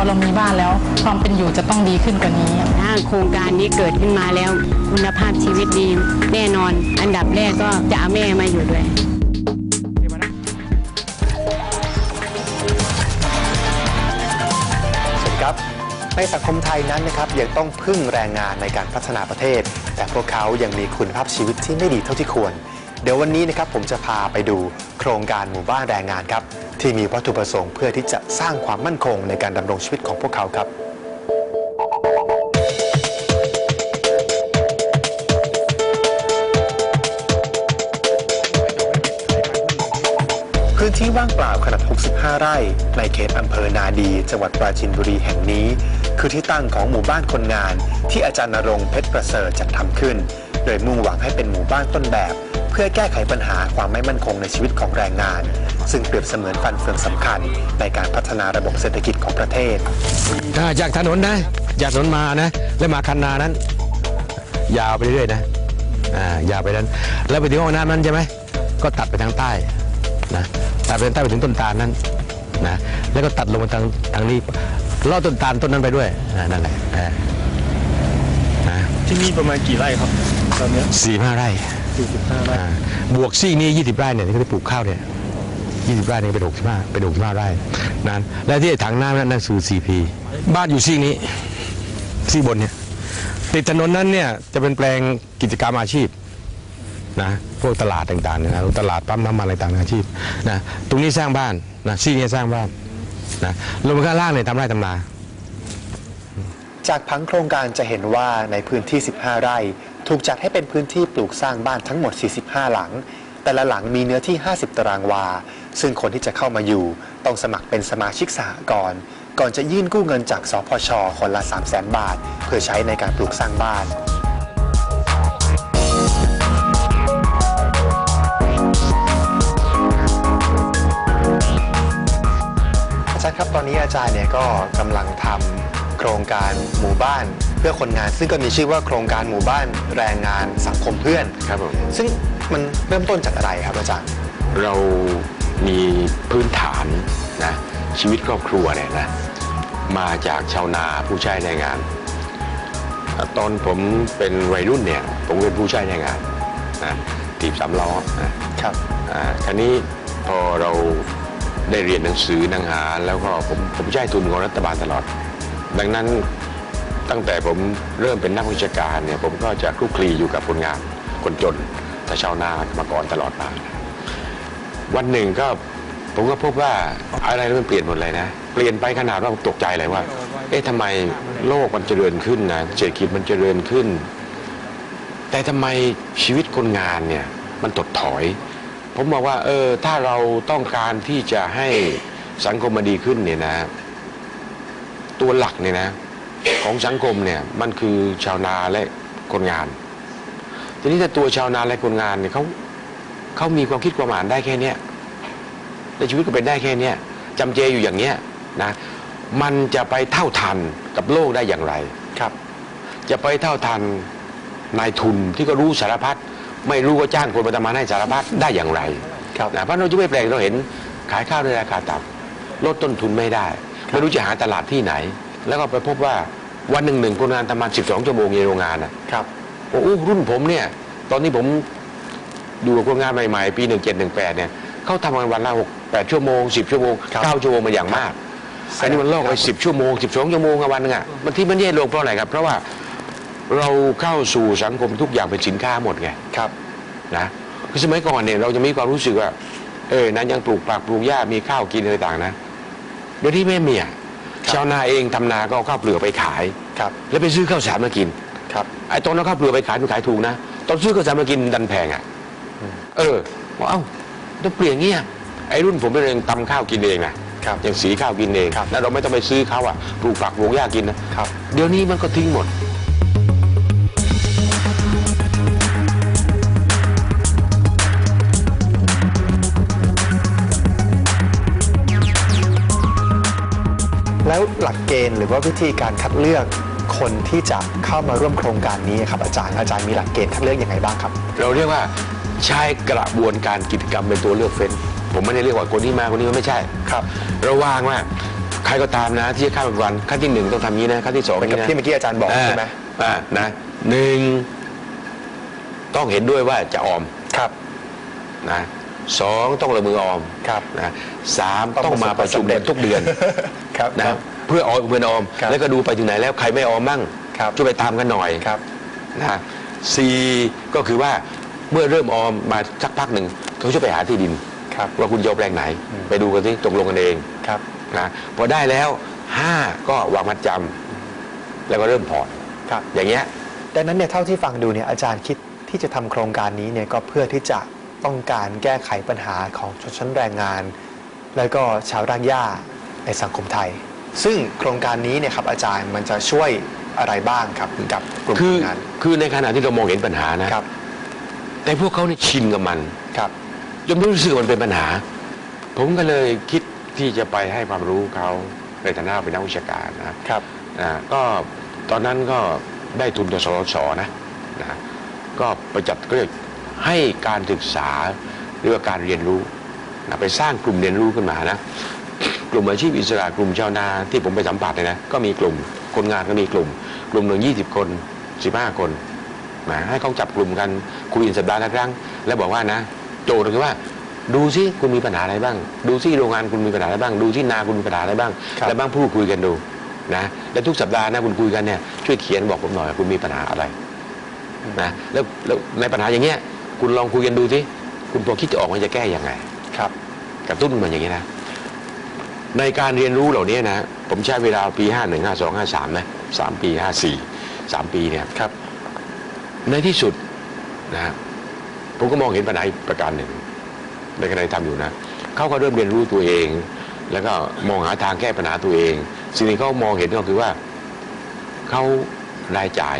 อเรามีบ้านแล้ว ความเป็นอยู่จะต้องดีขึ้นกว่านี้ ถ้าโครงการนี้เกิดขึ้นมาแล้ว คุณภาพชีวิตดีแน่นอน อันดับแรกก็จะเอาแม่มาอยู่ด้วยสวัสดีครับในสังคมไทยนั้นนะครับยังต้องพึ่งแรงงานในการพัฒนาประเทศ แต่พวกเขายังมีคุณภาพชีวิตที่ไม่ดีเท่าที่ควร เดี๋ยววันนี้นะครับผมจะพาไปดูโครงการหมู่บ้านแรงงานครับ ที่มีวัตถุประสงค์เพื่อที่จะสร้างความมั่นคงในการดำรงชีวิตของพวกเขาครับพื้นที่ว่างเปล่าขนาด 65 ไร่ ในเขตอำเภอนาดี จังหวัดปราจีนบุรีแห่งนี้ คือที่ตั้งของหมู่บ้านคนงาน ที่อาจารย์นรงเพชรประเสริฐจัดทำขึ้น โดยมุ่งหวังให้เป็นหมู่บ้านต้นแบบ เพื่อแก้ไขปัญหาความไม่มั่นคงในชีวิตของแรงงาน ซึ่งเปรียบเสมือนฟันเฟืองสำคัญ ในการพัฒนาระบบเศรษฐกิจของประเทศอ่าจากถนนนะจากถนนมานะ แล้วมาคันนานั้น ยาวไปเรื่อยๆนะอ่ายาวไปนั้น แล้วไปถึงห้องน้ำนั้นใช่ไหมก็ตัดไปทางใต้นะตัดไปทางใต้ไปถึงต้นตาลนั้นนะแล้วก็ตัดลงมาทางทางนี้ลอดต้นตาลต้นนั้นไปด้วยอ่านั่นแหละอ่าอ่าที่นี่ประมาณกี่ไร่ครับตอนเนี้ยสี่ห้าไร่ 45ไร่อ่าบวกซี่นี้ยี่สิบไร่เนี่ยที่เขาได้ปลูกข้าวเนี่ยยี่สิบไร่เนี่ยเป็นหกสิบห้าเป็นหกสิบห้าไร่นั้นและที่ถังน้ำนั้นนั่นคือซีพีบ้านอยู่ซี่นี้ ซี่บนเนี่ยติดถนนนั้นเนี่ยจะเป็นแปลงกิจกรรมอาชีพนะพวกตลาดต่างๆเนยนะตลาดปั๊มน้ำมันอะไรต่างๆอาชีพนะตรงนี้สร้างบ้านนะซี่นี้สร้างบ้านนะลงมาข้างล่างเนี่ยทำไร่ทำนา จากผังโครงการจะเห็นว่าในพื้นที่ 15 ไร่ ถูกจัดให้เป็นพื้นที่ปลูกสร้างบ้านทั้งหมด 45 หลัง แต่ละหลังมีเนื้อที่ 50 ตารางวา ซึ่งคนที่จะเข้ามาอยู่ ต้องสมัครเป็นสมาชิกสหกรณ์ก่อนจะยื่นกู้เงินจากสพช คนละ 3 0 0 0 0 0 บาท เพื่อใช้ในการปลูกสร้างบ้านอาจารย์ครับตอนนี้อาจารย์เนี่ยก็กำลังทำโครงการหมู่บ้าน เพื่อคนงาน ซึ่งก็มีชื่อว่าโครงการหมู่บ้านแรงงานสังคมเพื่อน ครับผม ซึ่งมันเริ่มต้นจากอะไรครับอาจารย์ เรามีพื้นฐานนะชีวิตครอบครัวเนี่ยนะมาจากชาวนาผู้ใช้แรงงานอะตอนผมเป็นวัยรุ่นเนี่ยผมเป็นผู้ใช้แรงงานนะถีบสามล้อนะครับอ่าคราวนี้พอเราได้เรียนหนังสือหนังหาแล้วก็ผมผมใช้ทุนของรัฐบาลตลอด ดังนั้น ตั้งแต่ผมเริ่มเป็นนักวิชาการเนี่ยผมก็จะคลุกคลีอยู่กับคนงานคนจนแต่ชาวนามาก่อนตลอดมา วันหนึ่งก็ผมก็พบว่าอะไรมันเปลี่ยนหมดเลยนะ เปลี่ยนไปขนาดว่าผมตกใจเลยว่า เอ๊ะทำไมโลกมันเจริญขึ้นนะเศรษฐกิจมันเจริญขึ้น แต่ทำไมชีวิตคนงานเนี่ยมันถดถอย ผมบอกว่าเออถ้าเราต้องการที่จะให้สังคมมันดีขึ้นเนี่ยนะ ตัวหลักเนี่ยนะ ของสังคมเนี่ยมันคือชาวนาและคนงาน ทีนี้ถ้าตัวชาวนาและคนงานเนี่ยเขาเขามีความคิดความอ่านได้แค่เนี้ยในชีวิตก็เป็นได้แค่เนี้ยจำเจอยู่อย่างเนี้ยนะมันจะไปเท่าทันกับโลกได้อย่างไรครับ จะไปเท่าทันนายทุนที่ก็รู้สารพัดไม่รู้ก็จ้างคนมาทำงานให้สารพัดได้อย่างไรครับนะเพราะเราจะไม่แปลกเราเห็นขายข้าวในราคาต่ำลดต้นทุนไม่ได้ ไม่รู้จะหาตลาดที่ไหน แล้วก็ไปพบว่าวันหนึ่งหนึ่งคนงานทำงาน12 ชั่วโมงในโรงงานนะครับโอ้โหรุ่นผมเนี่ย ตอนนี้ผมดูกับคนงานใหม่ๆ ปีหนึ่งเจ็ดหนึ่งแปดเนี่ยเขาทำงานวันละหกแปดชั่วโมงสิบชั่วโมงครับเก้าชั่วโมงมาอย่างมากอันนี้มันลอกไปสิบชั่วโมงสิบสองชั่วโมงกับวันหนึงอะมันที่มันแย่ลงเพราะอะไรครับ เพราะว่าเราเข้าสู่สังคมทุกอย่างเป็นสินค้าหมดไงครับนะคือสมัยก่อนเนี่ยเราจะมีความรู้สึกว่า เออนั้นยังปลูกผักปลูกหญ้ามีข้าวกินอะไรต่างนะเดี๋ยวนี้ไม่มีอะ ชาวนาเองทำนาก็เอาข้าวเปลือกไปขายครับแล้วไปซื้อข้าวสารมากินครับไอ้ตอนนั้นข้าวเปลือกไปขายมันขายถูกนะตอนซื้อข้าวสารมากินดันแพงอะเออว่าเอ้าต้องเปลี่ยนเงี้ยไอ้รุ่นผมเป็นเองตำข้าวกินเองนะครับยังสีข้าวกินเองครับแล้วเราไม่ต้องไปซื้อเขาอะปลูกฝักปลูกหญ้ากินนะครับเดี๋ยวนี้มันก็ทิ้งหมด แล้วหลักเกณฑ์หรือว่าวิธีการคัดเลือกคนที่จะเข้ามาร่วมโครงการนี้ครับอาจารย์อาจารย์มีหลักเกณฑ์คัดเลือกยังไงบ้างครับ เราเรียกว่าใช้กระบวนการกิจกรรมเป็นตัวเลือกเฟ้น ผมไม่ได้เรียกว่าคนนี้มาคนนี้มาไม่ใช่ครับเราวางว่าใครก็ตามนะที่จะข้ามไปวันขั้นที่หนึ่งต้องทำอย่างนี้นะขั้นที่สองเหมือนกับย่างที่นี้เมื่อกี้อาจารย์บอกนะใช่ไหมอ่านะหนึ่งต้องเห็นด้วยว่าจะออมครับ นะ สองต้องลงมือออมครับนะสามต้องมาประชุมกันทุกเดือนครับนะเพื่อออมเพื่อนออมครับแล้วก็ดูไปถึงไหนแล้วใครไม่ออมบ้างครับช่วยไปตามกันหน่อยครับนะสี่ก็คือว่าเมื่อเริ่มออมมาสักพักหนึ่งเขาช่วยไปหาที่ดินครับว่าคุณจะเอาแปลงไหนอืมไปดูกันที่ตกลงกันเองครับนะพอได้แล้วห้าก็วางมัดจำแล้วก็เริ่มผ่อนครับอย่างเงี้ยดังนั้นเนี่ยเท่าที่ฟังดูเนี่ยอาจารย์คิดที่จะทำโครงการนี้เนี่ยก็เพื่อที่จะ ต้องการแก้ไขปัญหาของชนชั้นแรงงาน แล้วก็ชาวรากหญ้าในสังคมไทย ซึ่งโครงการนี้เนี่ยครับอาจารย์มันจะช่วยอะไรบ้างครับกับกลุ่มคือคนงานคือในขณะที่เรามองเห็นปัญหานะ ครับแต่พวกเขาเนี่ยชินกับมันครับจนไม่รู้สึกว่ามันเป็นปัญหา ผมก็เลยคิดที่จะไปให้ความรู้เขาในฐานะเป็นนักวิชาการนะครับ อ่าก็ตอนนั้นก็ได้ทุนจากสสสนะนะ ก็ไปจัดก็เรียก ให้การศึกษาหรือว่าการเรียนรู้นะไปสร้างกลุ่มเรียนรู้ขึ้นมานะกลุ่มอาชีพอิสระกลุ่มชาวนาที่ผมไปสัมผัสเนี่ยนะก็มีกลุ่มคนงานก็มีกลุ่ม กลุ่มหนึ่งยี่สิบคนสิบห้าคนนะให้เขาจับกลุ่มกันคุยกันสัปดาห์ละครั้ง แล้วบอกว่านะ โจทย์ก็คือว่าดูซิคุณมีปัญหาอะไรบ้าง ดูซิโรงงานคุณมีปัญหาอะไรบ้าง ดูที่นาคุณมีปัญหาอะไรบ้างครับแล้วบ้างพูดคุยกันดูนะแล้วทุกสัปดาห์นะคุณคุยกันเนี่ยช่วยเขียนบอกผมหน่อยคุณมีปัญหาอะไรนะแล้วแล้วในปัญหาอย่างเงี้ย คุณลองคุยกันดูสิคุณพอคิดจะออกมันจะแก้ยังไงครับกระตุ้นมันอย่างนี้นะ ในการเรียนรู้เหล่านี้นะ ผมใช้เวลาปี 5 1 5 2 5 3นะสามปี 5 4 3 ปีเนี่ยครับ ในที่สุดนะผมก็มองเห็นปัญหาอีกประการหนึ่ง ในขณะที่ทำอยู่นะเขาก็เริ่มเรียนรู้ตัวเอง แล้วก็มองหาทางแก้ปัญหาตัวเอง สิ่งที่เขามองเห็นก็คือว่าเขารายจ่าย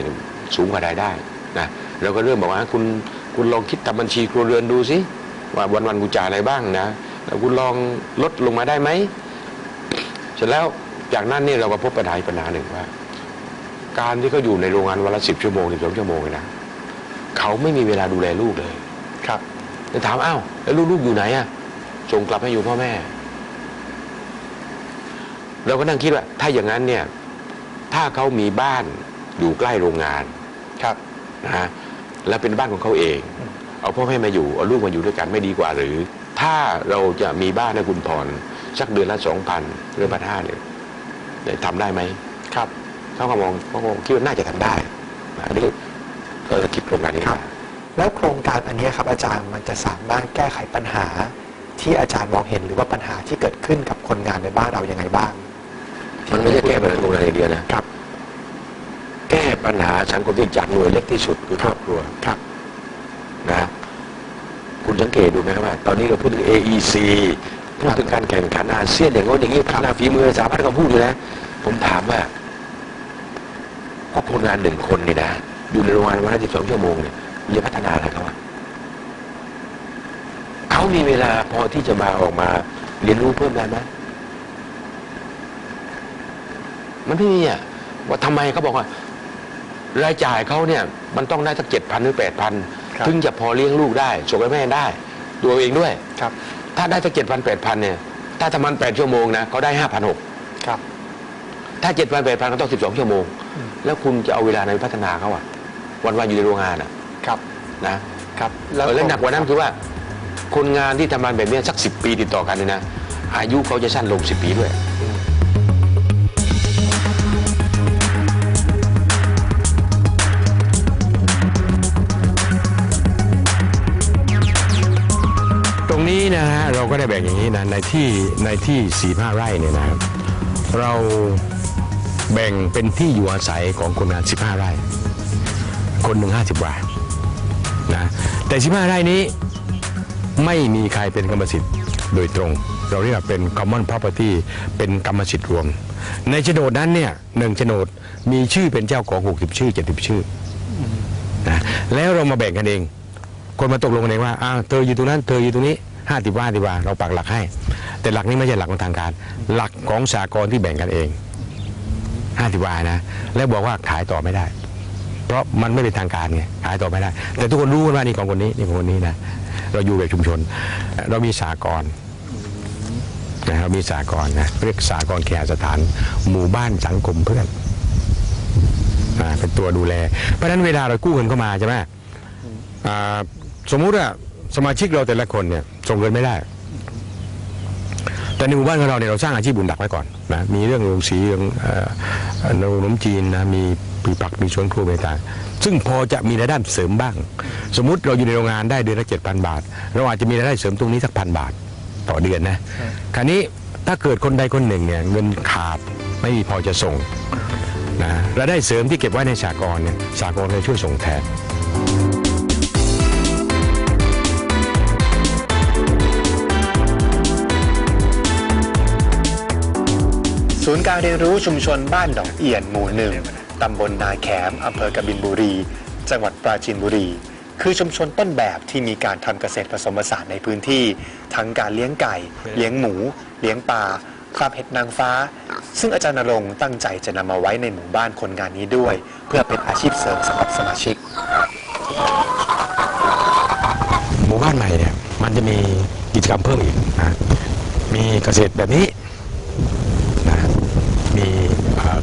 สูงกว่ารายได้นะเราก็เริ่มบอกว่าคุณ คุณลองคิดทำบัญชีครัวเรือนดูสิว่าวันวันๆคุณจ่ายอะไรบ้างนะแล้วคุณลองลดลงมาได้ไหมเสร็จแล้วจากนั้นเนี่ยเราก็พบปัญหาอีกปัญหาหนึ่งว่า การที่เขาอยู่ในโรงงานวันละสิบชั่วโมงสิบสองชั่วโมงเนี่ยนะเขาไม่มีเวลาดูแลลูกเลย ครับจะถามอ้าวแล้วลูกๆอยู่ไหนอะส่งกลับให้อยู่พ่อแม่ เราก็นั่งคิดว่า ถ้าอย่างนั้นเนี่ย ถ้าเขามีบ้านอยู่ใกล้โรงงาน ครับนะฮะ แล้วเป็นบ้านของเขาเอง เอาพ่อแม่มาอยู่ เอาลูกมาอยู่ด้วยกันไม่ดีกว่าหรือ ถ้าเราจะมีบ้านให้คุณผ่อนสักเดือนละสองพันหรือพันห้าเนี่ยเนี่ยทำได้ไหมครับเขาก็มองเขาก็คิดว่าน่าจะทำได้นะอันนี้ก็เลยคิดโครงการนี้ครับมาแล้วโครงการอันเนี้ยครับอาจารย์มันจะสามารถแก้ไขปัญหาที่อาจารย์มองเห็นหรือว่าปัญหาที่เกิดขึ้นกับคนงานในบ้านเรายังไงบ้าง มันไม่ใช่แก้ปัญหาโรงงานอย่างเดียวนะครับแก้ ปัญหาสังคมที่จากหน่วยเล็กที่สุดคือครอบครัวครับนะคุณสังเกตดูไหมครับว่า ตอนนี้เราพูดถึง AEC พูดถึงการแข่งขันอาเซียนอย่างโน้นอย่างนี้พัฒนาฝีมือสามารถก็พูดอยู่นะผมถามว่าก็คนงานหนึ่งคนนี่นะอยู่ในโรงงานวันละสิบสองชั่วโมงเนี่ยคุณจะพัฒนาอะไรเขาวะเขามีเวลาพอที่จะมาออกมา เรียนรู้เพิ่มได้ไหมมันไม่มีอะว่าทำไมเขาบอกว่า รายจ่ายเขาเนี่ยมันต้องได้สักเจ็ดพันหรือแปดพันครับ ถึงจะพอเลี้ยงลูกได้ส่งให้แม่ได้ ตัวเองด้วย ครับถ้าได้สักเจ็ดพันแปดพันเนี่ย ถ้าทำมันแปดชั่วโมงนะเขาได้ห้าพันหกครับ ถ้าเจ็ดพันแปดพันก็ต้องสิบสองชั่วโมง อืม แล้วคุณจะเอาเวลาไหนไปพัฒนาเขาอะวันวันๆอยู่ในโรงงานอะครับนะ ครับแล้วหนักกว่านั้นคือว่า คนงานที่ทำงานแบบเนี้ยสักสิบปีติดต่อกันเนี่ยนะ อายุเขาจะสั้นลงสิบปีด้วย นี้นะในที่ในที่สี่ห้าไร่เนี่ยนะครับเราแบ่งเป็นที่อยู่อาศัยของคนงาน 15 ไร่ คนหนึ่งห้าสิบไร่นะแต่ 15 ไร่นี้ไม่มีใครเป็นกรรมสิทธิ์โดยตรง เราเรียกว่าเป็น common property เป็นกรรมสิทธิ์รวม ในโฉนดนั้นเนี่ยหนึ่งโฉนดมีชื่อเป็นเจ้าของ 60 ชื่อ 70 ชื่อนะแล้วเรามาแบ่งกันเอง คนมาตกลงกันเองว่าอ้าวเธออยู่ตรงนั้น เธออยู่ตรงนี้ ห้าสิบว่าดีว่าเราปักหลักให้ แต่หลักนี้ไม่ใช่หลักของทางการ หลักของสากลที่แบ่งกันเองห้าสิบวานะ แล้วบอกว่าขายต่อไม่ได้ เพราะมันไม่เป็นทางการไงขายต่อไม่ได้ แต่ทุกคนรู้กันว่านี่ของคนนี้นี่ของคนนี้นะเราอยู่แบบชุมชน เรามีสากลนะครับมีสากลนะเรียกสากลเคหสถาน หมู่บ้านสังคมเพื่อนเป็นตัวดูแล เพราะฉะนั้นเวลาเรากู้เงินเข้ามาใช่ไหมสมมุติว่าสมาชิกเราแต่ละคนเนี่ย ส่งเงินไม่ได้ แต่ในหมู่บ้านของเราเนี่ยเราสร้างอาชีพบุญดักไว้ก่อนนะมีเรื่องโรงสีเรื่องโรงขนมจีนนะมีปีปักมีชวนครัวต่างซึ่งพอจะมีรายได้เสริมบ้าง สมมติเราอยู่ในโรงงานได้เดือนละเจ็ดพันบาท เราอาจจะมีรายได้เสริมตรงนี้สักพันบาทต่อเดือนนะคราวนี้ถ้าเกิดคนใดคนหนึ่งเนี่ยเงินขาดไม่มีพอจะส่งนะรายได้เสริมที่เก็บไว้ในสากลเนี่ยสากลจะช่วยส่งแทน ศูนย์การเรียนรู้ชุมชนบ้านดอกเอียนหมู่หนึ่งตำบลนาแขมอำเภอกบินบุรี จังหวัดปราจีนบุรี คือชุมชนต้นแบบที่มีการทำเกษตรผสมผสานในพื้นที่ ทั้งการเลี้ยงไก่ เลี้ยงหมู เลี้ยงปลาคราบเห็ดนางฟ้า ซึ่งอาจารย์นรงค์ตั้งใจจะนำมาไว้ในหมู่บ้านคนงานนี้ด้วย เพื่อเป็นอาชีพเสริมสำหรับสมาชิก หมู่บ้านใหม่เนี่ยมันจะมีกิจกรรมเพิ่มอีกนะมีเกษตรแบบนี้ มี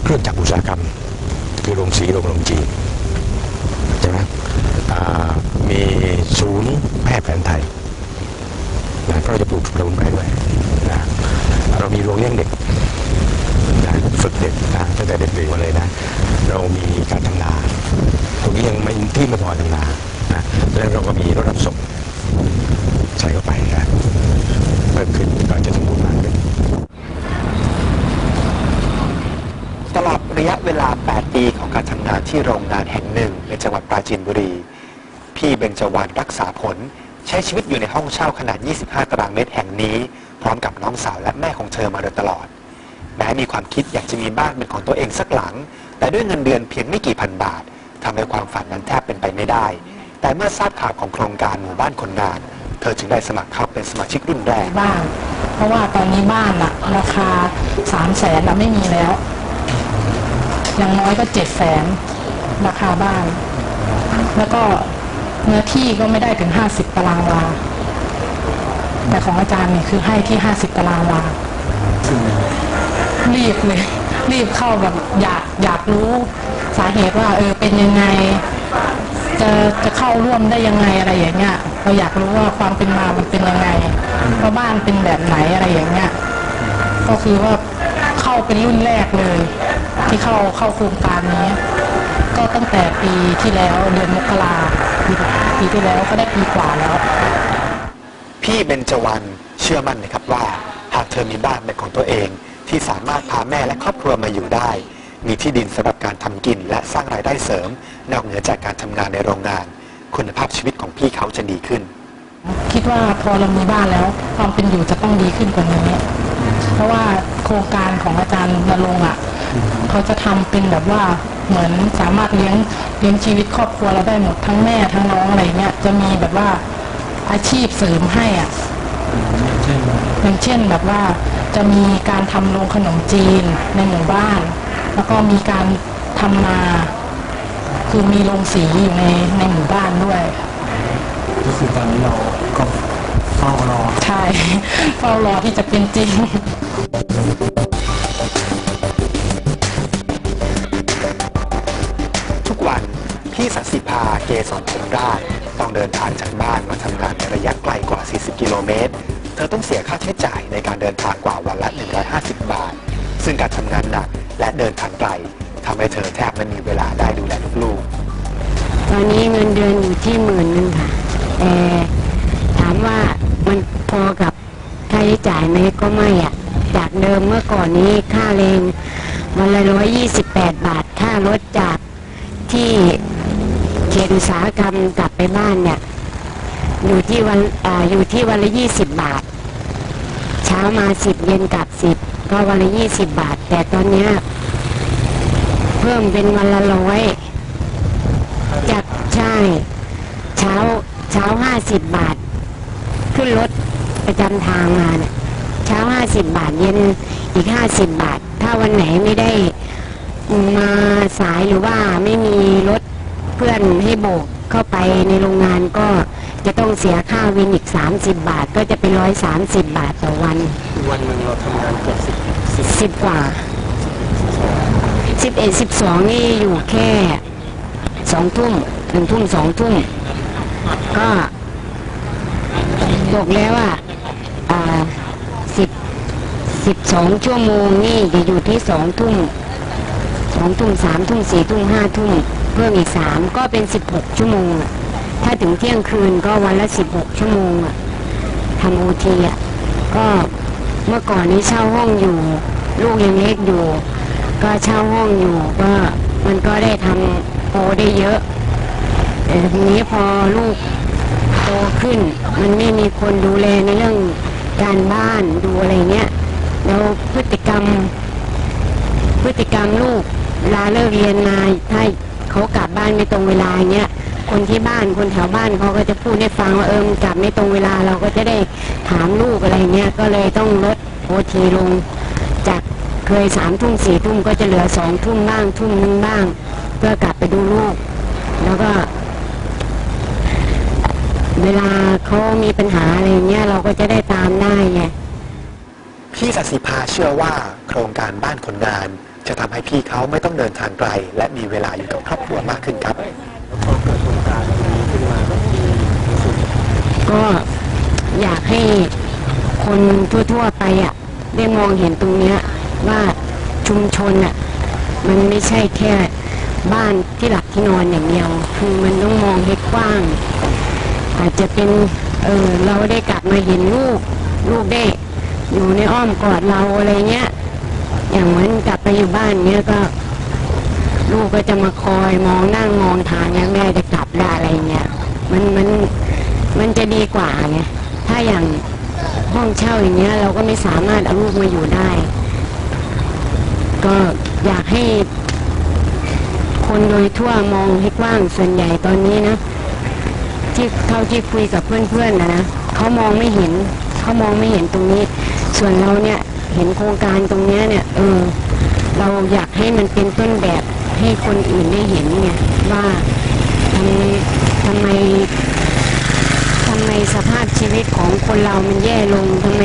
เครื่องจักรอุตสาหกรรม คือโรงสีโรงขนมจีนใช่ไหมมีศูนย์แพทย์แผนไทยนะเพราะจะปลูกสมุนไพรด้วยนะเรามีโรงเลี้ยงเด็กนะฝึกเด็กนะตั้งแต่เด็กๆมาเลยนะ เรามีการทำนาตรงนี้ยังไม่ที่ไม่พอทำนานะแล้วเราก็มีรถรับส่งใส่เข้าไปนะเพิ่มขึ้นก็จะสมบูรณ์มากขึ้น ตลอดระยะเวลา 8 ปีของการทำงานที่โรงงานแห่งหนึ่งในจังหวัดปราจีนบุรี พี่เบญจวรรณรักษาผล ใช้ชีวิตอยู่ในห้องเช่าขนาด 25 ตารางเมตรแห่งนี้ พร้อมกับน้องสาวและแม่ของเธอมาโดยตลอด แม้มีความคิดอยากจะมีบ้านเป็นของตัวเองสักหลัง แต่ด้วยเงินเดือนเพียงไม่กี่พันบาททำให้ความฝันนั้นแทบเป็นไปไม่ได้ แต่เมื่อทราบข่าวของโครงการหมู่บ้านคนงาน เธอจึงได้สมัครเข้าเป็นสมาชิกรุ่นแรก บ้าน เพราะว่าตอนนี้บ้านอะราคาสามแสนเราไม่มีแล้ว อย่างน้อยก็เจ็ดแสนราคาบ้าน แล้วก็เนื้อที่ก็ไม่ได้ถึงห้าสิบตารางวา แต่ของอาจารย์เนี่ยคือให้ที่ห้าสิบตารางวา รีบเลย รีบเข้าแบบอยากอยากรู้สาเหตุว่าเออเป็นยังไง จะจะเข้าร่วมได้ยังไงอะไรอย่างเงี้ยเราอยากรู้ว่าความเป็นมามันเป็นยังไงว่าบ้านเป็นแบบไหนอะไรอย่างเงี้ยก็คือว่าเข้าเป็นรุ่นแรกเลย ที่เข้าเข้าโครงการนี้ ก็ตั้งแต่ปีที่แล้วเดือนมกราปีปีที่แล้วก็ได้ปีกว่าแล้ว พี่เบญจวรรณเชื่อมั่นนะครับว่า หากเธอมีบ้านเป็นของตัวเอง ที่สามารถพาแม่และครอบครัวมาอยู่ได้ มีที่ดินสำหรับการทำกินและสร้างรายได้เสริม นอกเหนือจากการทำงานในโรงงาน คุณภาพชีวิตของพี่เขาจะดีขึ้น คิดว่าพอเรามีบ้านแล้ว ความเป็นอยู่จะต้องดีขึ้นกว่านี้ เพราะว่าโครงการของอาจารย์นรงค์อะ เขาจะทำเป็นแบบว่าเหมือนสามารถเลี้ยงเลี้ยงชีวิตครอบครัวเราได้หมดทั้งแม่ทั้งน้องอะไรเงี้ยจะมีแบบว่าอาชีพเสริมให้อะอย่างเช่นแบบว่าจะมีการทำโรงขนมจีนในหมู่บ้าน แล้วก็มีการทำนาคือมีโรงสีอยู่ในในหมู่บ้านด้วยก็คือตอนนี้เราก็เฝ้ารอ ใช่ เฝ้ารอที่จะเป็นจริง พี่สัสิภาเกสรพงราชต้องเดินทางจากบ้านมาทำงานในระยะไกลกว่า 40 กิโลเมตร เธอต้องเสียค่าใช้จ่ายในการเดินทางกว่าวันละ 150 บาท ซึ่งการทำงานหนักและเดินทางไกลทำให้เธอแทบไม่มีเวลาได้ดูแลลูกๆ ตอนนี้เงินเดือนอยู่ที่หมื่นหนึ่งค่ะ แต่ถามว่ามันพอกับค่าใช้จ่ายไหมก็ไม่อะ จากเดิมเมื่อก่อนนี้ค่าแรงวันละร้อยยี่สิบแปดบาท ค่ารถจากที่ ตอุตสาหกรรมกลับไปบ้านเนี่ยอยู่ที่วันออยู่ที่วันละยี่สิบบาท เช้ามาสิบเย็นกลับสิบก็วันละยี่สิบบาท แต่ตอนเนี้ยเพิ่มเป็นวันละร้อยจากใช่เช้าเช้าห้าสิบบาท ขึ้นรถประจำทางมาเนี่ยเช้าห้าสิบบาทเย็นอีกห้าสิบบาท ถ้าวันไหนไม่ได้มาสายหรือว่าไม่มีรถ เพื่อนให้โบกเข้าไปในโรงงานก็จะต้องเสียค่าวินอีก 30 บาทก็จะเป็นร้อยสามสิบบาทต่อวัน วันหนึ่งเราทำงานเกือบสิบสิบสิบกว่าสิบเอ็ดสิบสองนี่อยู่แค่สองทุ่มหนึ่งทุ่มสองทุ่มก็ตกแล้วอะอ่าสิบสิบสองชั่วโมงนี่จะอยู่ที่สองทุ่มสองทุ่มสามทุ่มสี่ทุ่มห้าทุ่ม เพิ่มอีกสามก็เป็นสิบหกชั่วโมงอะถ้าถึงเที่ยงคืนก็วันละสิบหกชั่วโมงอะทำโอทีอะก็เมื่อก่อนนี้เช่าห้องอยู่ ลูกยังเล็กอยู่ ก็เช่าห้องอยู่ก็มันก็ได้ทำโอได้เยอะแต่ทีนี้พอลูกโตขึ้น มันไม่มีคนดูแลในเรื่องการบ้านดูอะไรเงี้ยแล้วพฤติกรรม พฤติกรรมลูกลาเลิกเรียนมาถ้า เขากลับบ้านไม่ตรงเวลาเงี้ยคนที่บ้านคนแถวบ้านเขาก็จะพูดให้ฟังว่าเออมกลับไม่ตรงเวลาเราก็จะได้ถามลูกอะไรเงี้ยก็เลยต้องลดโอทีลง จากเคยสามทุ่มสี่ทุ่มก็จะเหลือสองทุ่มบ้างทุ่มนึงบ้าง เพื่อกลับไปดูลูก แล้วก็ เวลาเขามีปัญหาอะไรเงี้ยเราก็จะได้ตามได้ไงพี่สัสิภาเชื่อว่าโครงการบ้านคนงาน จะทำให้พี่เขาไม่ต้องเดินทางไกล และมีเวลาอยู่กับครอบครัวมากขึ้นครับก็อยากให้คนทั่วๆไปอะได้มองเห็นตรงเนี้ยว่าชุมชนอะมันไม่ใช่แค่บ้านที่หลับที่นอนอย่างเดียวคือมันต้องมองให้กว้าง อาจจะเป็นเออเราได้กลับมาเห็นลูก ลูกได้อยู่ในอ้อมกอดเราอะไรเงี้ย อย่างเหมือนกลับไปอยู่บ้านเนี้ยก็ลูกก็จะมาคอยมองนั่งมองทางเนี้ยแม่จะกลับได้อะไรเงี้ยมันมันมันจะดีกว่าไงถ้าอย่างห้องเช่าอย่างเงี้ย เราก็ไม่สามารถเอาลูกมาอยู่ได้ ก็อยากให้ คนโดยทั่วมองให้กว้างส่วนใหญ่ตอนนี้นะที่เท่าที่คุยกับเพื่อนๆนะนะเขามองไม่เห็นเขามองไม่เห็นตรงนี้ ส่วนเราเนี่ย เห็นโครงการตรงเนี้ยเนี่ยเออเราอยากให้มันเป็นต้นแบบให้คนอื่นได้เห็นไงว่าทำไมทำไมทำไมสภาพชีวิตของคนเรามันแย่ลงทำไม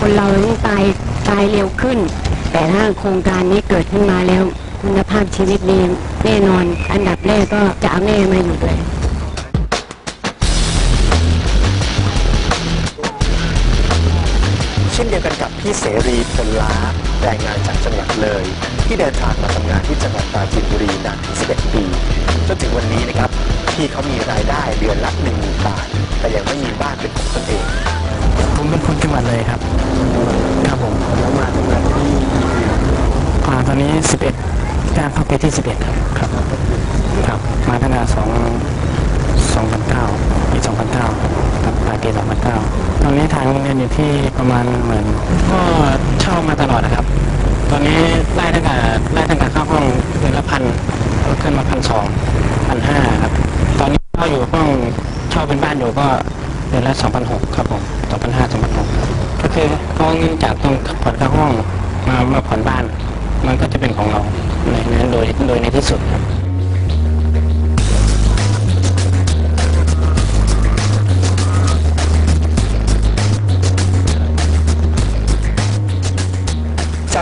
คนเราต้องตายตายเร็วขึ้น แต่ถ้าโครงการนี้เกิดขึ้นมาแล้วคุณภาพชีวิตดีแน่นอน อันดับแรกก็จะเอาแม่มาอยู่เลย พี่เสรีพลล้าแรงงานจากจังหวัดเลย ที่เดินทางมาทำงานที่จังหวัดปราจีนบุรีนานถึง 11 ปีจนถึงวันนี้นะครับพี่เขามีรายได้เดือนละ1 0,000บาท แต่ยังไม่มีบ้านเป็นของตนเอง ผมเป็นคนจังหวัดเลยครับ ครับผมแล้วมาทำงานที่อ่าตอนนี้ 11ย่างเข้าไปที่ 11 ครับ ครับ ครับ มาตั้งแต่2 2009ปี2009ครับปลายปี2009 ตอนนี้ทางโรงเรียนอยู่ที่ประมาณเหมือนก็เช่ามาตลอดนะครับ ตอนนี้ไล่ตั้งแต่ไล่ตั้งแต่เข้าห้องเดือนละพันก็ขึ้นมาพันสองพันห้าครับ ตอนนี้เช่าอยู่ห้องเช่าเป็นบ้านอยู่ก็เดือนละสองพันหกครับผมสองพันห้าสองพันหกก็คือเอาเงินจากตรงผ่อนค่าห้องมามาผ่อนบ้าน มันก็จะเป็นของเราในนั้นโดยโดยในที่สุดครับ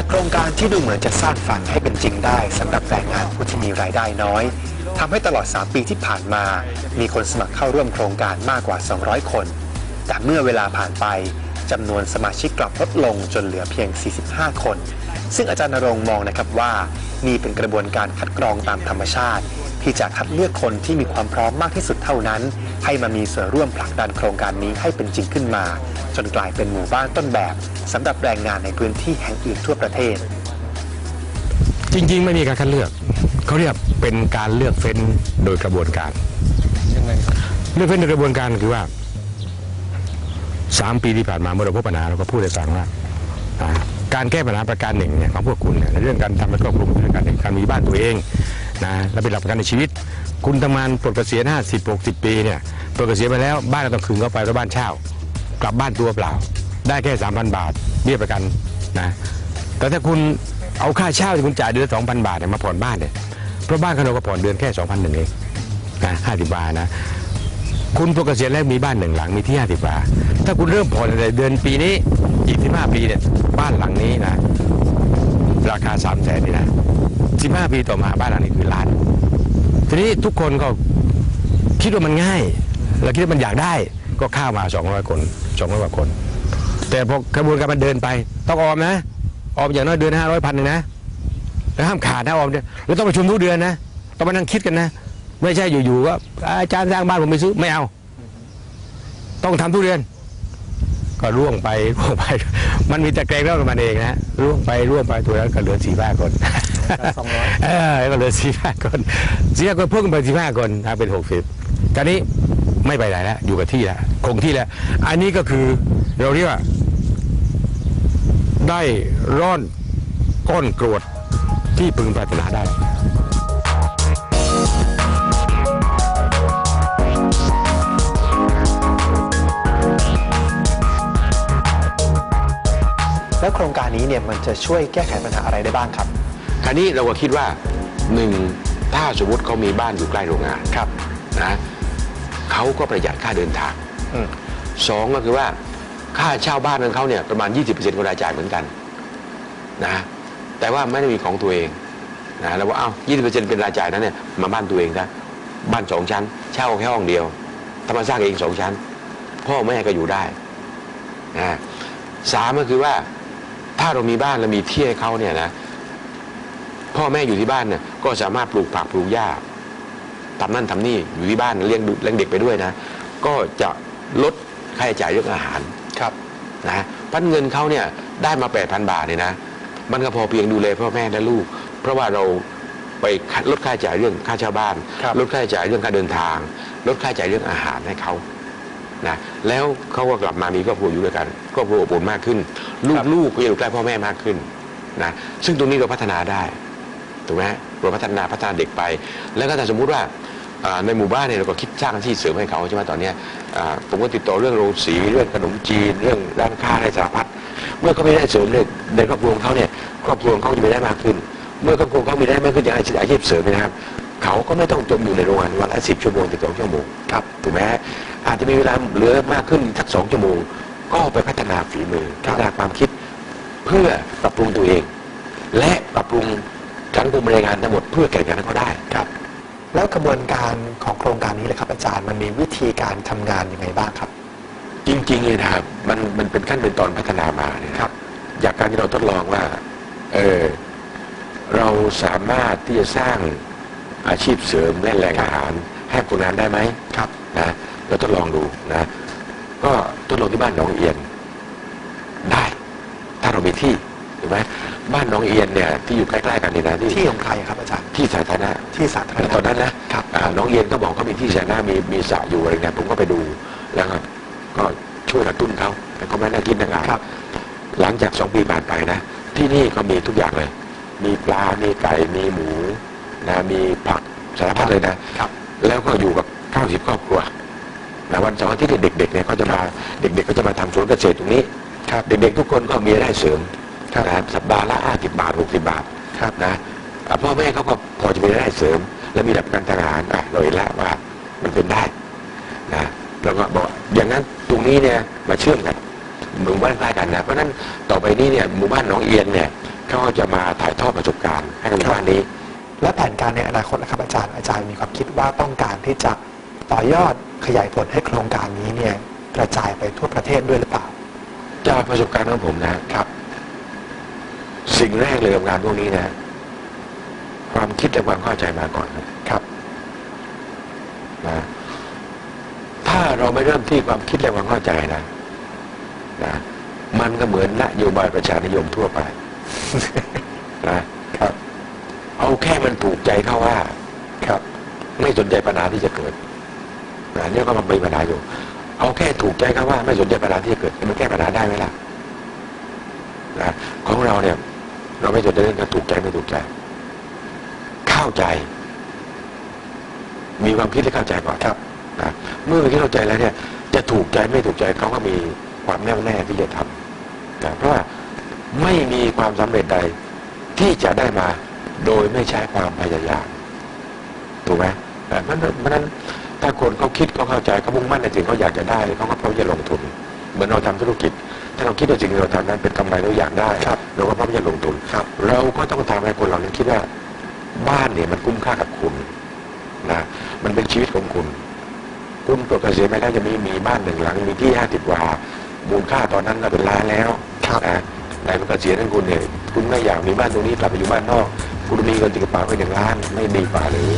จากโครงการที่ดูเหมือนจะสร้างฝันให้เป็นจริงได้สำหรับแรงงานผู้ที่มีรายได้น้อยทำให้ตลอด 3 ปีที่ผ่านมา มีคนสมัครเข้าร่วมโครงการมากกว่า 200 คน แต่เมื่อเวลาผ่านไปจำนวนสมาชิกกลับลดลงจนเหลือเพียง 45 คน ซึ่งอาจารย์นรงมองนะครับว่า นี่เป็นกระบวนการคัดกรองตามธรรมชาติ ที่จะคัดเลือกคนที่มีความพร้อมมากที่สุดเท่านั้น ให้มามีส่วนร่วมผลักดันโครงการนี้ให้เป็นจริงขึ้นมา จนกลายเป็นหมู่บ้านต้นแบบสำหรับแรงงานในพื้นที่แห่งอื่นทั่วประเทศ จริง ๆ ไม่มีการคัดเลือก เขาเรียกเป็นการเลือกเฟ้นโดยกระบวนการยังไงเลือกเฟ้นโดยกระบวนการคือว่าสามปีที่ผ่านมาเมื่อเราพบปัญหาเราก็พูดให้ฟังว่าการแก้ปัญหาประการหนึ่งเนี่ยของพวกคุณเนี่ยในเรื่องการทำให้ครอบคลุมเรื่องการหนึ่งการมีบ้านตัวเอง นะและเป็นหลักประกันในชีวิต คุณทำงานปลดเกษียณ50 60 ปีเนี่ยปลดเกษียณไปแล้วบ้านก็ต้องคืนเข้าไปแล้วบ้านเช่า กลับบ้านตัวเปล่า ได้แค่ 3,000 บาทเบี้ยประกันนะแต่ถ้าคุณเอาค่าเช่าที่คุณจ่ายเดือน2,000 บาทเนี่ยมาผ่อนบ้านเนี่ยเพราะบ้านเขาเราก็ผ่อนเดือนแค่2,000หนึ่งเองนะ50 บาทนะคุณพอเกษียณแล้วมีบ้านหนึ่งหลังมีที่ห้าสิบาทถ้าคุณเริ่มผ่อนในเดือนปีนี้อีกสิบห้าปีเนี่ยบ้านหลังนี้นะราคาสามแสนนี่นะ สิบห้าปีต่อมาบ้านหลังนี้คือล้าน ทีนี้ทุกคนก็คิดว่ามันง่ายเราคิดว่ามันอยากได้ก็เข้ามาสองร้อยคนสองร้อยกว่าคน แต่พอกระบวนการมันเดินไปต้องออมนะ ออมอย่างน้อยเดือนห้าร้อยพันหนึ่งนะแล้วห้ามขาดนะออมเนี่ยแล้วต้องประชุมทุกเดือนนะต้องมานั่งคิดกันนะ ไม่ใช่อยู่ๆก็อาจารย์สร้างบ้านผมไปซื้อไม่เอา ต้องทำทุกเดือนก็ร่วงไปร่วงไป มันมีแต่เกรงเรื่องมันเองนะร่วงไปร่วงไปตัวนั้นก็เหลือสี่ห้าคน สองร้อยเออก็เหลือสี่ห้าคนสี่ห้าคนเพิ่มไปสี่ห้าคนนะเป็นหกสิบตอนนี้ไม่ไปไหนแล้วอยู่กับที่แล้วคงที่แล้ว อันนี้ก็คือเราเรียกว่าได้ร่อนก้อนกรวดที่พึงปรารถนาได้แล้วโครงการนี้เนี่ยมันจะช่วยแก้ไขปัญหาอะไรได้บ้างครับ คราวนี้เราก็คิดว่าหนึ่งถ้าสมมติเขามีบ้านอยู่ใกล้โรงงานครับนะเขาก็ประหยัดค่าเดินทางอืมสองก็คือว่าค่าเช่าบ้านของเขาเนี่ยประมาณ 20%ของรายจ่ายเหมือนกันนะแต่ว่าไม่ได้มีของตัวเองนะแล้วว่าอ้าว20%เป็นรายจ่ายนั้นเนี่ยมาบ้านตัวเองนะบ้านสองชั้น เช่าแค่ห้องเดียวถ้ามาสร้างเองสองชั้น พ่อแม่ก็อยู่ได้นะสามก็คือว่าถ้าเรามีบ้านเรามีที่ให้เขาเนี่ยนะ พ่อแม่อยู่ที่บ้านเนี่ยก็สามารถปลูกผักปลูกหญ้าทำนั่นทำนี่อยู่ที่บ้านเลี้ยงดูเลี้ยงเด็กไปด้วยนะ ก็จะลดค่าใช้จ่ายเรื่องอาหารครับนะพันเงินเขาเนี่ยได้มา 8,000 บาทเนี่ยนะ มันก็พอเพียงดูแลพ่อแม่และลูก เพราะว่าเราไปลดค่าใช้จ่ายเรื่องค่าเช่าบ้านครับลดค่าใช้จ่ายเรื่องการเดินทาง ลดค่าใช้จ่ายเรื่องอาหารให้เขานะแล้วเขาก็กลับมามีครอบครัวอยู่ด้วยกันครอบครัวอบอุ่นมากขึ้น ลูกๆก็จะอยู่ใกล้พ่อแม่มากขึ้นนะซึ่งตรงนี้เราพัฒนาได้ ถูกไหมเราพัฒนาพัฒนาเด็กไป แล้วก็ถ้าสมมุติว่าอ่าในหมู่บ้านเนี่ยเราก็คิดสร้างอาชีพเสริมให้เขาใช่ไหมตอนเนี้ยอ่าผมก็ติดต่อเรื่องโรงสีเรื่องขนมจีน เรื่องร้านค้าอะไรสารพัดเมื่อเขาไม่ได้เสริมเลยในครอบครัวของเขาเนี่ยครอบครัวของเขาจะไม่ได้มากขึ้น เมื่อครอบครัวเขามีได้มากขึ้นอย่างอาชีพอาชีพเสริมเนยนะครับเขาก็ไม่ต้องจมอยู่ในโรงงานวันละสิบชั่วโมงถึงสองชั่วโมงครับถูกไหมฮะอาจจะมีเวลาเหลือมากขึ้นสักสองชั่วโมง ก็ไปพัฒนาฝีมือพัฒนาความคิดเพื่อปรับปรุงตัวเอง และปรับปรุง สังคมแรงงานทั้งหมดเพื่อแข่งขันให้เขาได้ครับ แล้วกระบวนการของโครงการนี้เลยครับอาจารย์มันมีวิธีการทำงานยังไงบ้างครับ จริงๆเลยนะครับมันมันเป็นขั้นเป็นตอนพัฒนามาเนี่ยนะครับ จากการที่เราทดลองว่าเออเราสามารถที่จะสร้างอาชีพเสริมและแหล่งอาหารให้คนงานได้ไหมครับนะเราทดลองดูนะ ก็ทดลองที่บ้านหนองเอียนได้ ถ้าเรามีที่ถูกไหม บ้านหนองเอียนเนี่ยที่อยู่ใกล้ๆกันนี่นะที่ที่ของใครครับอาจารย์ที่สาธารณะที่สาธารแล้วณะ ตอนนั้นนะครับ อ่าน้องเอียนก็บอกเขามีที่สาธารณะมีมีสระอยู่อะไรเงี้ยผมก็ไปดูแล้วก็ก็ช่วยกระตุ้นเขาแต่ก็ไม่ได้กินนะคครัรับ หลังจากสองปีผ่านไปนะ ที่นี่ก็มีทุกอย่างเลย มีปลา มีไก่ มีหมูนะมีผักสารพัดเลยนะ ครับ แล้วก็อยู่กับ 90 ครอบครัวนะวันเสาร์อาทิตย์เนี่ยเด็กๆเนี่ยเขาจะมาเด็ก ๆ ก็จะมาทำสวนเกษตรตรงนี้ครับเด็กๆทุกคนก็มีรายได้เสริมครับ นะสัปดาห์ละ50บาท60บาทครับนะอะพ่อแม่เขาก็พอจะมีรายได้เสริม และมีหลักประกันทางอาหารอะเราเห็นแล้วว่ามันเป็นได้นะเราก็บอกอย่างนั้นตรงนี้เนี่ยมาเชื่อมกันหมู่บ้านใกล้กันนะเพราะฉะนั้นต่อไปนี้เนี่ยหมู่บ้านหนองเอียนเนี่ยเขาก็จะมาถ่ายทอดประสบการณ์ให้กับหมู่บ้านนี้ และแผนการในอนาคตนะครับอาจารย์อาจารย์มีความคิดว่าต้องการที่จะต่อยอดขยายผลให้โครงการนี้เนี่ยกระจายไปทั่วประเทศด้วยหรือเปล่าจากประสบการณ์ของผมนะครับ สิ่งแรกเลยกับงานพวกนี้นะ ความคิดและความเข้าใจมาก่อนครับครับนะถ้าเราไม่เริ่มที่ความคิดและความเข้าใจนะนะมันก็เหมือนนโยบายประชานิยมทั่วไปนะครับ เอาแค่มันถูกใจเข้าว่า ครับ ไม่สนใจปัญหาที่จะเกิดนะเนี่ยก็มันมีปัญหาอยู่ เอาแค่ถูกใจเขาว่า ไม่สนใจปัญหาที่จะเกิด มันแก้ปัญหาได้ไหมล่ะนะของเราเนี่ย เราไม่สนใจเรื่องการถูกใจไม่ถูกใจ เข้าใจ มีความคิดและเข้าใจก่อนครับนะเมื่อมีความเข้าใจแล้วเนี่ย จะถูกใจไม่ถูกใจเขาก็มีความแน่วแน่ที่จะทำนะเพราะว่าไม่มีความสำเร็จใดที่จะได้มาโดยไม่ใช้ความพยายามถูกไหมแต่เพราะนั้นเพราะฉะนั้นถ้าคนเขาคิดเขาเข้าใจเขามุ่งมั่นในสิ่งเขาอยากจะได้เขาก็พร้อมจะลงทุน เหมือนเราทำธุรกิจ ถ้าเราคิดว่าสิ่งที่เราทำนั้นเป็นกำไรเราอยากได้ครับเราก็พร้อมจะลงทุนครับ เราก็ต้องทำให้คนเหล่านี้คิดว่าบ้านเนี่ยมันคุ้มค่ากับคุณนะมันเป็นชีวิตของคุณ คุณปลดเกษียณไปแล้วจะมีมีบ้านหนึ่งหลังมีที่ห้าสิบวามูลค่าตอนนั้นก็เป็นล้านแล้วครับนะในเกษียณของคุณเนี่ยคุณไม่อยากมีบ้านตรงนี้กลับไปอยู่บ้านนอก คุณมีเงินติดกระเป๋าไปหนึ่งล้านไม่ดีกว่าหรือ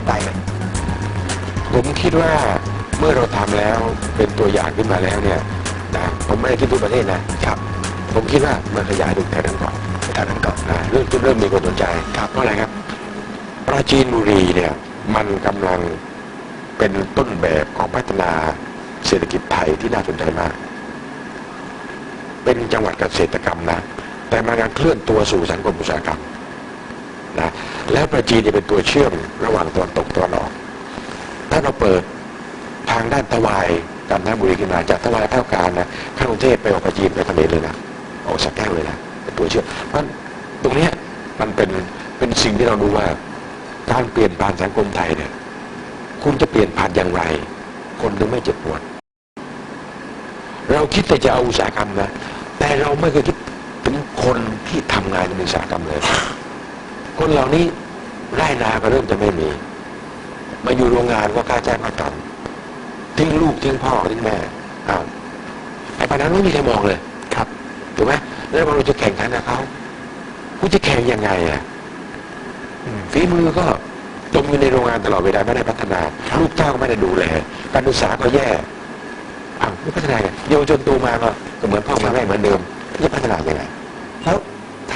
ศได้ไหมผมคิดว่าเมื่อเราทำแล้วเป็นตัวอย่างขึ้นมาแล้วเนี่ยนะผมไม่ได้คิดทุกประเทศนะครับ ผมคิดว่ามันขยายดูแถวนั้นก่อนในทางนั้นก่อนนะเริ่มเริ่มมีคนสนใจครับเพราะอะไรครับปราจีนบุรีเนี่ยมันกำลังเป็นต้นแบบของพัฒนาเศรษฐกิจไทยที่น่าสนใจมาก เป็นจังหวัดเกษตรกรรมนะ แต่มันกำลังเคลื่อนตัวสู่สังคมอุตสาหกรรม นะแล้วประจีนจะเป็นตัวเชื่อมระหว่างตะวันตกตะวันออก ถ้าเราเปิดทางด้านตะวายกาญจนบุรีขึ้นมาจากตะวายเข้ากลารนะข้ากรุงเทพไปออกประจีนไปเขมรเลยนะออกสักแก้วเลยนะเป็นตัวเชื่อมเพราะตรงเนี้ยมันเป็นเป็นสิ่งที่เราดูว่า การเปลี่ยนผ่านสังคมไทยเนี่ยคุณจะเปลี่ยนผ่านอย่างไร คนถึงไม่เจ็บปวด เราคิดแต่จะเอาอุตสาหกรรมนะ แต่เราไม่เคยคิดถึงคนที่ทำงานในอุตสาหกรรมเลย คนเหล่านี้ไร่นาก็เริ่มจะไม่มี มาอยู่โรงงานก็ค่าจ้างก็ต่ำทิ้งลูกทิ้งพ่อทิ้งแม่อ้าวไอ้ปัญหาไม่มีใครมองเลยครับถูกไหมแล้วเราจะแข่งขันกับเขาคุณจะแข่งยังไงอะอืมฝีมือก็จมอยู่ในโรงงานตลอดเวลาไม่ได้พัฒนา ลูกเจ้าก็ไม่ได้ดูแลการศึกษาก็แย่อ้าวไม่พัฒนาไงเยาวชนโตมาก็ก็เหมือนพ่อเหมือนแม่เหมือนเดิมจะพัฒนายังไงแล้วท้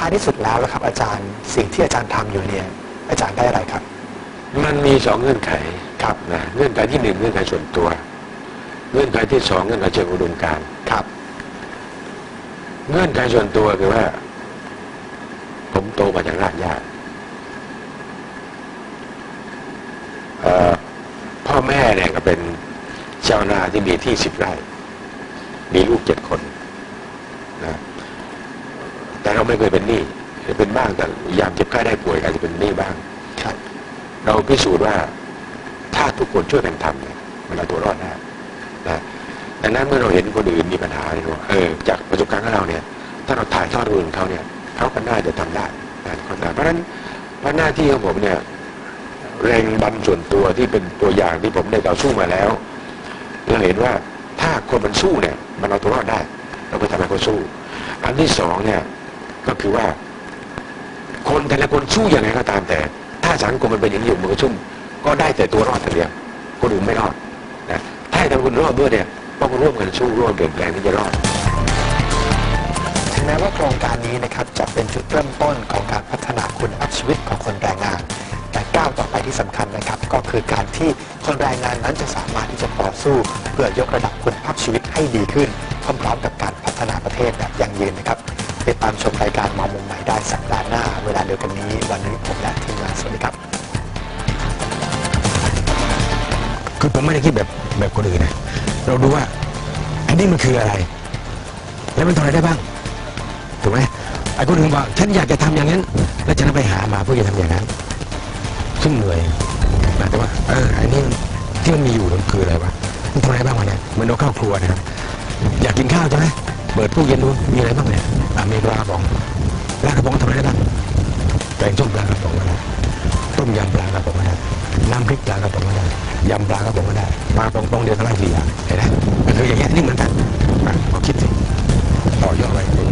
ายที่สุดแล้วนะครับ อาจารย์สิ่งที่อาจารย์ทำอยู่เนี่ย อาจารย์ได้อะไรครับ มันมีสองเงื่อนไขครับนะเงื่อนไขที่หนึ่งเงื่อนไขส่วนตัว เงื่อนไขที่สองเงื่อนไขเชิงอุดมการณ์ครับ เงื่อนไขส่วนตัวคือว่า ผมโตมาจากรากหญ้าเอ่อพ่อแม่เนี่ยก็เป็นชาวนาที่มีที่สิบไร่ มีลูกเจ็ดคนนะ แต่เราไม่เคยเป็นหนี้เป็นบ้างแต่ยามเจ็บไข้ได้ป่วยอาจจะเป็นหนี้บ้างครับเราพิสูจน์ว่าถ้าทุกคนช่วยกันทำเนี่ยมันเอาตัวรอดได้นะดังนั้นเมื่อเราเห็นคนอื่นมีปัญหาเนี่ยว่าเออจากประสบการณ์ของเราเนี่ย ถ้าเราถ่ายทอดคนอื่นเขาเนี่ยเขาก็น่าจะทำได้นะคนได้เพราะฉะนั้นเพราะหน้าที่ของผมเนี่ยแรงบันส่วนตัวที่เป็นตัวอย่างที่ผมได้ต่อสู้มาแล้วเราเห็นว่าถ้าคนมันสู้เนี่ย มันเอาตัวรอดได้ เราก็ทำให้เขาสู้ อันที่สองเนี่ย ก็คือว่า คนแต่ละคนสู้ย่างไรก็ตามแต่ ถ้าสังคมมันเป็นอย่างนี้อยู่มันก็ชุ่ม ก็ได้แต่ตัวรอดแต่เดียวคนอื่นไม่รอดนะถ้าทำคนรอดด้วยเนี่ยต้องร่วมกันสู้ร่วมเปลี่ยนแปลงที่จะรอดถึงแม้ว่าโครงการนี้นะครับจะเป็นจุดเริ่มต้นของการพัฒนาคุณภาพชีวิตของคนแรงงาน แต่ก้าวต่อไปที่สำคัญนะครับ ก็คือการที่คนแรงงานนั้นจะสามารถที่จะต่อสู้ เพื่อยกระดับคุณภาพชีวิตให้ดีขึ้นพร้อมๆกับการพัฒนาประเทศแบบยั่งยืนนะครับ ติดตามชมรายการมองมุมใหม่ได้สัปดาห์หน้า เวลาเดียวกันนี้ วันนี้ผมและทีมงานสวัสดีครับ คือผมไม่ได้คิดแบบแบบคนอื่นนะเราดูว่าอันนี้มันคืออะไร แล้วมันทำอะไรได้บ้างถูกไหมไอ้คนอื่นบอกฉันอยากจะทำอย่างนั้น แล้วฉันไปหามาเพื่อจะทำอย่างนั้นซึ่งเหนื่อยแต่ว่าเอออันนี้ที่มันมีอยู่มันคืออะไรวะมันทำอะไรบ้างวะเนี่ยมือนเราเข้าครัวนะครับอยากกินข้าวใช่ไหม เปิดตู้เย็นดูมีอะไรบ้างเนี่ยอ่ามีปลากระป๋องปลากระป๋องทำอะไรได้บ้างแกงส้มปลากระป๋องก็ได้ต้มยำปลากระป๋องก็ได้น้ำพริกปลากระป๋องก็ได้ยำปลากระป๋องก็ได้ปลาปองปองเดียวก็ได้สี่อย่างเห็นไหมมันคืออย่างเงี้ยนี่เหมือนกันเราคิดสิต่อยอดไป